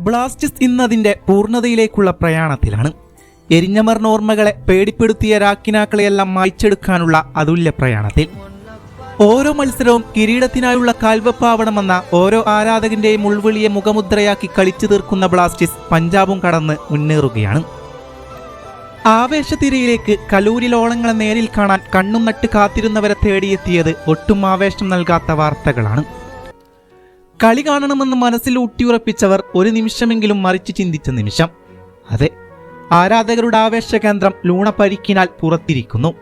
Blasters ഇന്നതിന്റെ പൂർണതയിലേക്കുള്ള പ്രയാണത്തിലാണ്. എരിഞ്ഞമർന്ന ഓർമ്മകളെ പേടിപ്പെടുത്തിയ രാക്കിനാക്കളെയെല്ലാം മായ്ച്ചെടുക്കാനുള്ള അതുല്യ പ്രയാണത്തിൽ. ഓരോ മത്സരവും കിരീടത്തിനായുള്ള കാൽവെപ്പാവണമെന്ന ഓരോ ആരാധകന്റെയും ഉൾവിളിയെ മുഖമുദ്രയാക്കി കളിച്ചു തീർക്കുന്ന ബ്ലാസ്റ്റിസ് പഞ്ചാബും കടന്ന് മുന്നേറുകയാണ്. ആവേശത്തിരയിലേക്ക് കലൂരിലോളങ്ങളെ നേരിൽ കാണാൻ കണ്ണും നട്ട് കാത്തിരുന്നവരെ തേടിയെത്തിയത് ഒട്ടും ആവേശം നൽകാത്ത വാർത്തകളാണ്. കളി കാണണമെന്ന് മനസ്സിൽ ഊട്ടിയുറപ്പിച്ചവർ ഒരു നിമിഷമെങ്കിലും മറിച്ച് ചിന്തിച്ച നിമിഷം. അതെ ആരാധകരുടെ ആവേശ കേന്ദ്രം ലൂണ പരിക്കിനാൽ പുറത്തിരിക്കുന്നു.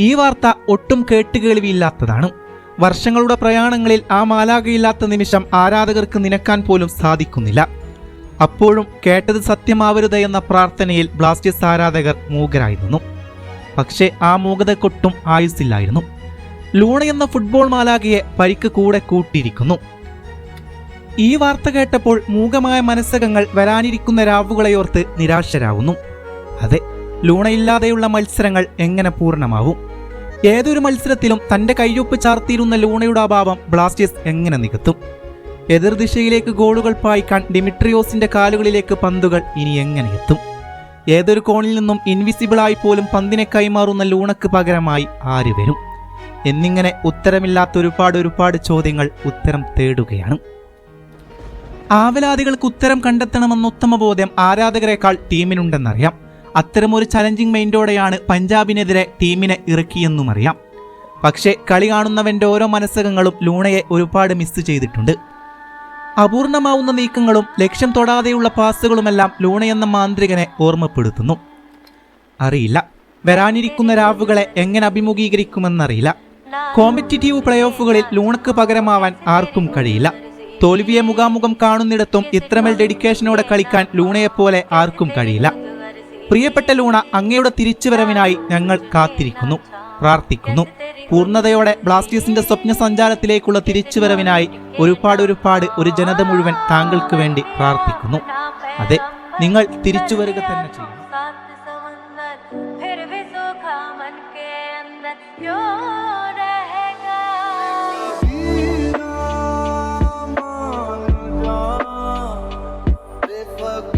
ഈ വാർത്ത ഒട്ടും കേട്ടുകേൾവിയില്ലാത്തതാണ്. വർഷങ്ങളുടെ പ്രയാണങ്ങളിൽ ആ മാലാകയില്ലാത്ത നിമിഷം ആരാധകർക്ക് നിനക്കാൻ പോലും സാധിക്കുന്നില്ല. അപ്പോഴും കേട്ടത് സത്യമാവരുത് എന്ന പ്രാർത്ഥനയിൽ ബ്ലാസ്റ്റേഴ്സ് ആരാധകർ മൂകരായി നിന്നു. പക്ഷേ ആ മൂകതക്കൊട്ടും ആയുസില്ലായിരുന്നു ലൂണ എന്ന ഫുട്ബോൾ മാലാകയെ പരിക്ക് കൂടെ കൂട്ടിയിരിക്കുന്നു. ഈ വാർത്ത കേട്ടപ്പോൾ മൂകമായ മനസ്സകങ്ങൾ വരാനിരിക്കുന്ന രാവുകളെയോർത്ത് നിരാശരാകുന്നു അതെ ലൂണയില്ലാതെയുള്ള മത്സരങ്ങൾ എങ്ങനെ പൂർണമാവും? ഏതൊരു മത്സരത്തിലും തന്റെ കയ്യൊപ്പ് ചാർത്തിയിരുന്ന ലൂണയുടെ അഭാവം ബ്ലാസ്റ്റേഴ്സ് എങ്ങനെ നികത്തും? എതിർദിശയിലേക്ക് ഗോളുകൾ പായിക്കാൻ ഡിമിട്രിയോസിന്റെ കാലുകളിലേക്ക് പന്തുകൾ ഇനി എങ്ങനെ എത്തും? ഏതൊരു കോണിൽ നിന്നും ഇൻവിസിബിളായി പോലും പന്തിനെ കൈമാറുന്ന ലൂണക്ക് പകരമായി ആര് വരും? എന്നിങ്ങനെ ഉത്തരമില്ലാത്ത ഒരുപാട് ഒരുപാട് ചോദ്യങ്ങൾ ഉത്തരം തേടുകയാണ്. ആവലാദികൾക്ക് ഉത്തരം കണ്ടെത്തണമെന്ന ഉത്തമ ബോധ്യം ആരാധകരെക്കാൾ ടീമിനുണ്ടെന്നറിയാം. അത്തരമൊരു ചലഞ്ചിങ് മൈൻഡോടെയാണ് പഞ്ചാബിനെതിരെ ടീമിനെ ഇറക്കിയെന്നും അറിയാം. പക്ഷേ കളി കാണുന്നവന്റെ ഓരോ മനസ്സകങ്ങളും ലൂണയെ ഒരുപാട് മിസ് ചെയ്തിട്ടുണ്ട്. അപൂർണമാവുന്ന നീക്കങ്ങളും ലക്ഷ്യം തൊടാതെയുള്ള പാസുകളുമെല്ലാം ലൂണയെന്ന മാന്ത്രികനെ ഓർമ്മപ്പെടുത്തുന്നു. അറിയില്ല. വരാനിരിക്കുന്ന രാവുകളെ എങ്ങനെ അഭിമുഖീകരിക്കുമെന്നറിയില്ല. കോമ്പറ്റിറ്റീവ് പ്ലേ ഓഫുകളിൽ ലൂണക്ക് പകരമാവാൻ ആർക്കും കഴിയില്ല. തോൽവിയെ മുഖാമുഖം കാണുന്നിടത്തും ഇത്രമേൽ ഡെഡിക്കേഷനോടെ കളിക്കാൻ ലൂണയെപ്പോലെ ആർക്കും കഴിയില്ല പ്രിയപ്പെട്ട ലൂണ അങ്ങയുടെ തിരിച്ചുവരവിനായി ഞങ്ങൾ കാത്തിരിക്കുന്നു പ്രാർത്ഥിക്കുന്നു പൂർണ്ണതയോടെ ബ്ലാസ്റ്റേഴ്സിന്റെ സ്വപ്ന സഞ്ചാരത്തിലേക്കുള്ള തിരിച്ചുവരവിനായി ഒരുപാട് ഒരുപാട് ഒരു ജനത മുഴുവൻ താങ്കൾക്ക് വേണ്ടി പ്രാർത്ഥിക്കുന്നു അതെ നിങ്ങൾ തിരിച്ചു വരിക തന്നെ ചെയ്യും सात समंदर फिर भी सूखा मन के अंदर यो fuck